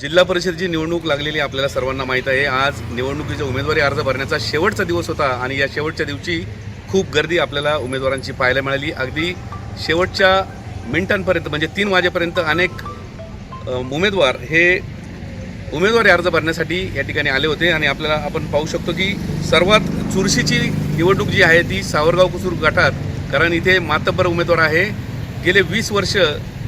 जिल्हा परिषदेची निवडणूक लागलेली आपल्याला सर्वांना माहीत आहे. आज निवडणुकीचा उमेदवारी अर्ज भरण्याचा शेवटचा दिवस होता आणि या शेवटच्या दिवशी खूप गर्दी आपल्याला उमेदवारांची पाहायला मिळाली. अगदी शेवटच्या मिनिटांपर्यंत म्हणजे तीन वाजेपर्यंत अनेक उमेदवार हे उमेदवारी अर्ज भरण्यासाठी या ठिकाणी आले होते. आणि आपल्याला आपण पाहू शकतो की सर्वात चुरशीची निवडणूक जी आहे ती सावरगाव कुसूर गटात कारण इथे मातब्बर उमेदवार आहे. गेले वीस वर्ष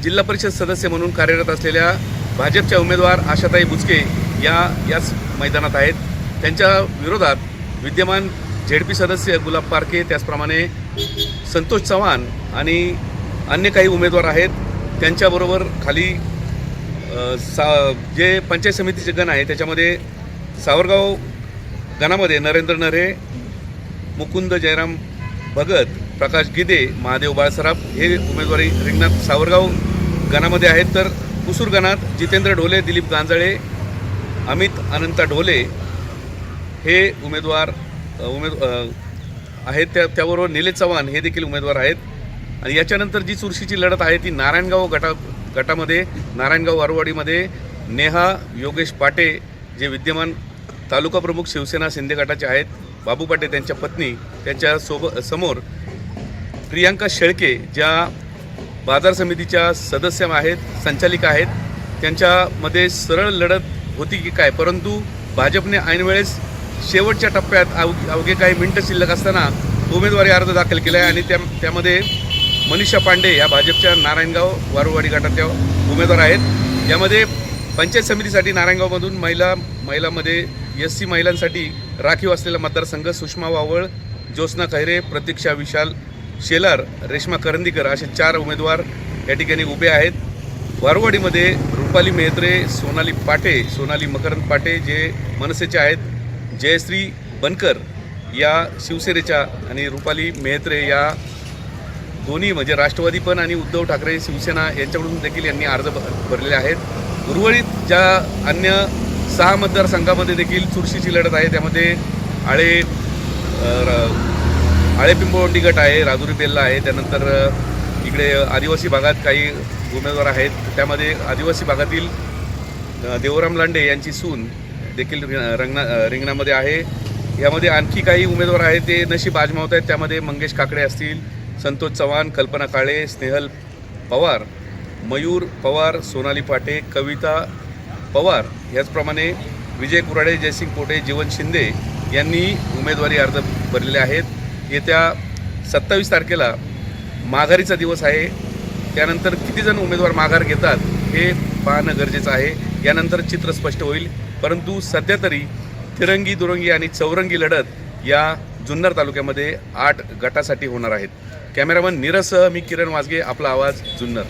जिल्हा परिषद सदस्य म्हणून कार्यरत असलेल्या भाजपच्या उमेदवार आशाताई बुचके या याच मैदानात आहेत. त्यांच्या विरोधात विद्यमान झेडपी सदस्य गुलाब पारखे त्याचप्रमाणे संतोष चव्हाण आणि अन्य काही उमेदवार आहेत. त्यांच्याबरोबर खाली सा जे पंचायत समितीचे गण आहे त्याच्यामध्ये सावरगाव गणामध्ये नरेंद्र नरे मुकुंद जयराम भगत प्रकाश गिदे महादेव बाळसराफ हे उमेदवारी रिंगणात सावरगाव गणामध्ये आहेत. तर कुसूरगणात जितेंद्र ढोले दिलीप गांजाळे अमित अनंता ढोले हे उमेदवार उमेद आहेत. त्या त्याबरोबर निलेश चव्हाण हे देखील उमेदवार आहेत. आणि याच्यानंतर जी चुरशीची लढत आहे ती नारायणगाव गटा गटामध्ये नारायणगाव वारवाडीमध्ये नेहा योगेश पाटे जे विद्यमान तालुका प्रमुख शिवसेना शिंदे गटाचे आहेत. बाबू पाटे त्यांच्या पत्नी त्यांच्या सोब समोर प्रियांका शेळके ज्या बाजार समितीच्या सदस्य आहेत संचालिका आहेत. त्यांच्यामध्ये सरळ लढत होती की काय? परंतु भाजपने ऐनवेळेस शेवटच्या टप्प्यात अव अवघे काही मिनटं शिल्लक असताना उमेदवारी अर्ज दाखल केला आहे आणि त्या त्यामध्ये मनीषा पांडे या भाजपच्या नारायणगाव वारुवाडी गटाच्या उमेदवार आहेत. यामध्ये पंचायत समितीसाठी नारायणगावमधून महिला महिलामध्ये एस सी महिलांसाठी राखीव असलेला मतदारसंघ सुषमा वावळ ज्योत्स्ना खैरे प्रतीक्षा विशाल शेलार रेश्मा करंदीकर असे चार उमेदवार या ठिकाणी उभे आहेत. वारवाडीमध्ये रुपाली मेहत्रे सोनाली पाटे सोनाली मकरंद पाटे जे मनसेचे आहेत. जयश्री बनकर या शिवसेनेच्या आणि रुपाली मेहत्रे या दोन्ही म्हणजे राष्ट्रवादी पण आणि उद्धव ठाकरे शिवसेना यांच्याकडून देखील यांनी अर्ज भरलेले आहेत. उर्वरित ज्या अन्य सहा मतदारसंघामध्ये देखील चुरशीची लढत आहे त्यामध्ये आळे आळे पिंपळवंडी गट आहे राजुरी बेल्ला आहे त्यानंतर इकडे आदिवासी भागात काही उमेदवार आहेत. त्यामध्ये आदिवासी भागातील देवराम लांडे यांची सून देखील रि- रंगना रिंगणामध्ये आहे. यामध्ये आणखी काही उमेदवार आहेत ते नशीब आजमावत आहेत. त्यामध्ये मंगेश काकडे असतील संतोष चव्हाण कल्पना काळे स्नेहल पवार मयूर पवार सोनाली पाटे कविता पवार याचप्रमाणे विजय कुराडे जयसिंग पोटे जीवन शिंदे यांनी उमेदवारी अर्ज भरलेले आहेत. येत्या सत्तावीस तारखेला माघारीचा दिवस आहे. त्यानंतर कितीजण उमेदवार माघार घेतात हे पाहणं गरजेचं आहे. यानंतर चित्र स्पष्ट होईल. परंतु सध्या तरी तिरंगी दुरंगी आणि चौरंगी लढत या जुन्नर तालुक्यामध्ये आठ गटासाठी होणार आहेत. कॅमेरामन नीरजसह मी किरण वाजगे आपला आवाज जुन्नर.